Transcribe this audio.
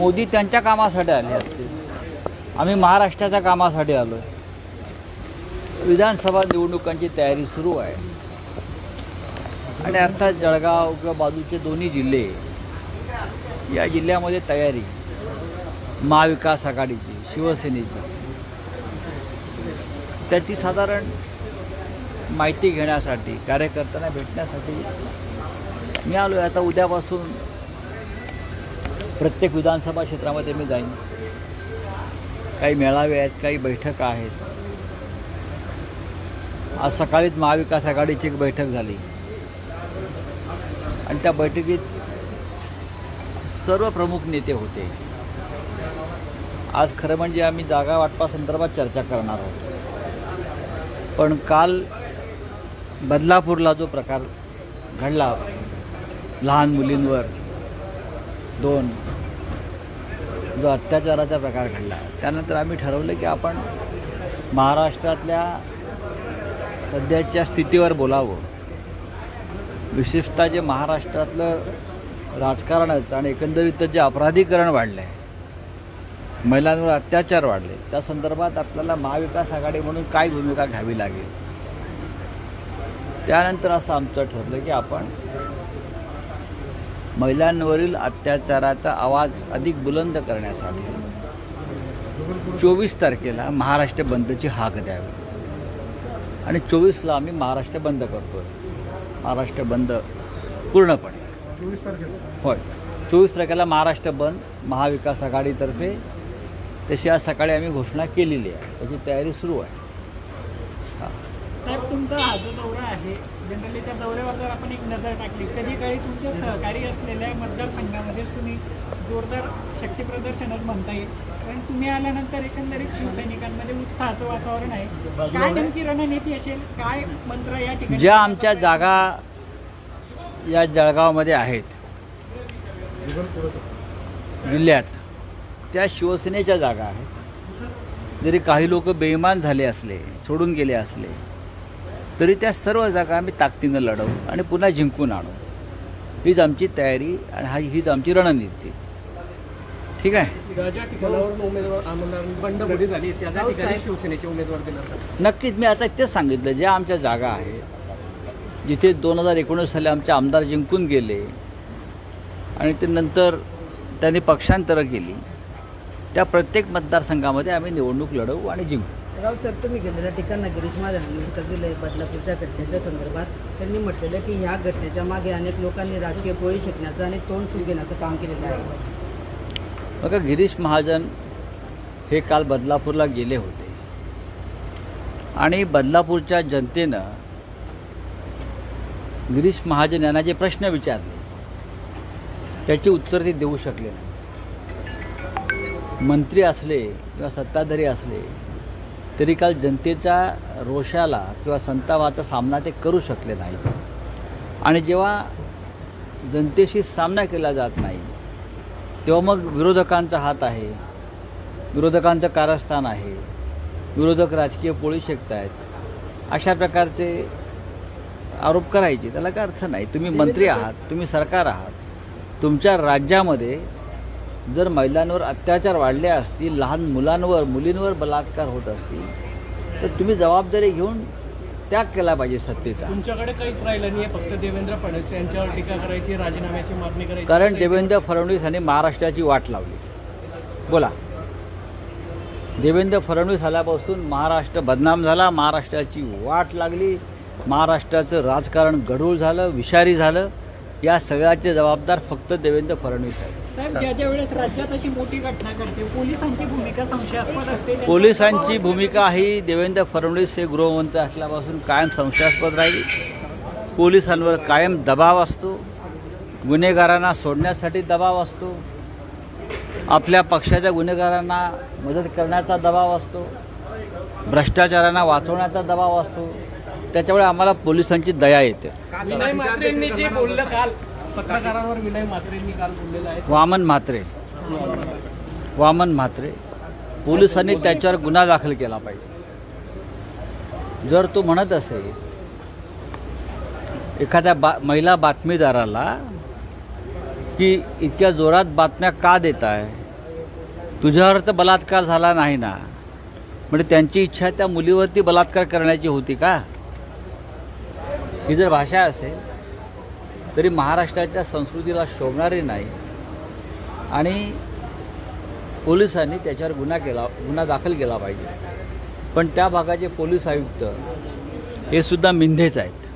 मोदी त्यांच्या कामासाठी आले असतील. आम्ही महाराष्ट्राच्या कामासाठी आलो. आहे विधानसभा निवडणुकांची तयारी सुरू आहे. आणि अर्थात जळगाव किंवा बाजूचे दोन्ही जिल्हे या जिल्ह्यामध्ये तयारी. महाविकास आघाडीची शिवसेनेची. त्याची साधारण माहिती घेण्यासाठी कार्यकर्त्यांना भेटण्यासाठी मी आलो आहे आता उद्यापासून प्रत्येक विधानसभा क्षेत्रामध्ये मी जाईन. काही मेळावे आहेत काही बैठका आहेत. आज सकाळीच महाविकास आघाडीची एक बैठक झाली. आणि त्या बैठकीत सर्व प्रमुख नेते होते. आज खरं म्हणजे आम्ही जागा वाटपासंदर्भात चर्चा करणार आहोत. पण काल बदलापूरला जो प्रकार घडला लहान मुलींवर दोन जो अत्याचाराचा प्रकार घडला त्यानंतर आम्ही ठरवलं की आपण महाराष्ट्रातल्या सध्याच्या स्थितीवर बोलावं. विशेषतः जे महाराष्ट्रातलं राजकारणच आणि एकंदरीत जे अपराधीकरण वाढलं आहे महिलांवर अत्याचार वाढले त्या संदर्भात आपल्याला महाविकास आघाडी म्हणून काय भूमिका घ्यावी लागेल? त्यानंतर असं आमचं ठरलं की आपण महिलांवरील अत्याचाराचा आवाज अधिक बुलंद करण्यासाठी. चोवीस तारखेला महाराष्ट्र बंदची हाक द्यावी. आणि चोवीसला आम्ही महाराष्ट्र बंद करतो महाराष्ट्र बंद पूर्णपणे. चोवीस तारखेला? होय. चोवीस तारखेला महाराष्ट्र बंद महाविकास आघाडीतर्फे. तशी आज सकाळी आम्ही घोषणा केलेली आहे. त्याची तयारी सुरू आहे. साहेब तुमचा हा जो दौरा आहे जनरली त्या दौऱ्यावर जर आपण एक नजर टाकली कधी काळी तुमच्या सहकारी असलेल्या मतदारसंघामध्येच तुम्ही जोरदार शक्तीप्रदर्शनच म्हणता येईल. कारण तुम्ही आल्यानंतर एकंदरीत शिवसैनिकांमध्ये उत्साहाचं वातावरण आहे. काय नेमकी रणनीती असेल? काय मंत्र या ठिकाणी ज्या आमच्या जागा या जळगावमध्ये आहेत जिल्ह्यात त्या शिवसेनेच्या जागा आहेत. जरी काही लोक बेईमान झाले असले सोडून गेले असले तरी त्या सर्व जागा आम्ही ताकदीनं लढवू आणि पुन्हा जिंकून आणू. हीच आमची तयारी आणि हा हीच आमची रणनीती. ठीक आहे? ज्या ज्या ठिकाणावरून उमेदवार आमदार बंडखोरी झाली. त्या त्या ठिकाणी शिवसेनेचे उमेदवार देणार का? नक्कीच मी आता तेच सांगितलं ज्या आमच्या जागा आहेत जिथे दोन हजार एकोणीस साली आमचे आमदार जिंकून गेले आणि ते नंतर त्यांनी पक्षांतरं केली त्या प्रत्येक मतदारसंघामध्ये आम्ही निवडणूक लढवू आणि जिंकू. राव सर तुम्ही गेलेल्या ठिकाणा गिरीश महाजनांनी उत्तर बदलापूरच्या घटनेच्या संदर्भात. त्यांनी म्हटलेलं की ह्या घटनेच्या मागे अनेक लोकांनी राजकीय पोळी शिकण्याचं आणि तोंड सुरू घेण्याचं काम केलेलं आहे. बघा गिरीश महाजन हे काल बदलापूरला गेले होते. आणि बदलापूरच्या जनतेनं गिरीश महाजन यांना जे प्रश्न विचारले त्याची उत्तर ते देऊ शकले नाही. मंत्री असले किंवा सत्ताधारी असले तरी काल जनतेच्या रोषाला किंवा संतापाचा सामना ते करू शकले नाही आणि जेव्हा जनतेशी सामना केला जात नाही तेव्हा मग विरोधकांचा हात आहे विरोधकांचं कारस्थान आहे विरोधक राजकीय पोळी शेकत आहेत अशा प्रकारचे आरोप करायचे. त्याला काय अर्थ नाही. तुम्ही मंत्री आहात तुम्ही सरकार आहात तुमच्या राज्यामध्ये जर महिलांवर अत्याचार वाढले असतील लहान मुलांवर मुलींवर बलात्कार होत असतील तर तुम्ही जबाबदारी घेऊन त्याग केला पाहिजे सत्तेचा. तुमच्याकडे काहीच राहिलं नाही फक्त देवेंद्र फडणवीस यांच्यावर टीका करायची राजीनाम्याची मागणी करायची. कारण देवेंद्र फडणवीस यांनी महाराष्ट्राची वाट लावली. बोला. देवेंद्र फडणवीस आल्यापासून महाराष्ट्र बदनाम झाला महाराष्ट्राची वाट लागली महाराष्ट्राचं राजकारण गढूळ झालं विषारी झालं. या सगळ्याचे जबाबदार फक्त देवेंद्र फडणवीस आहेत. साहेब ज्या ज्या वेळेस राज्यात अशी मोठी घटना घडते पोलिसांची भूमिका संशयास्पद असते त्यांच्यावर पोलिसांची दबाव भूमिका ही देवेंद्र फडणवीस हे गृहमंत्री असल्यापासून कायम संशयास्पद राहिली. पोलिसांवर कायम दबाव असतो. गुन्हेगारांना सोडण्यासाठी दबाव असतो. आपल्या पक्षाच्या गुन्हेगारांना मदत करण्याचा दबाव असतो. भ्रष्टाचारांना वाचवण्याचा दबाव असतो. त्याच्यामुळे आम्हाला पोलिसांची दया येते. पत्रकारांवर विनय मात्रेंनी काल बोललेलं आहे. वामन म्हात्रे. वामन म्हात्रे. पोलिसांनी त्याच्यावर गुन्हा दाखल केला पाहिजे. जर तो म्हणत असेल एखाद्या बा महिला बातमीदाराला की इतक्या जोरात बातम्या का देत आहे तुझ्यावर तर बलात्कार झाला नाही ना? म्हणजे त्यांची इच्छा त्या मुलीवरती बलात्कार करण्याची होती का? ही जर भाषा असेल तरी महाराष्ट्राच्या संस्कृतीला शोभणारी नाही. आणि पोलिसांनी त्याच्यावर गुन्हा केला गुन्हा दाखल केला पाहिजे. पण त्या भागाचे पोलीस आयुक्त हे सुद्धा मिंधेच आहेत.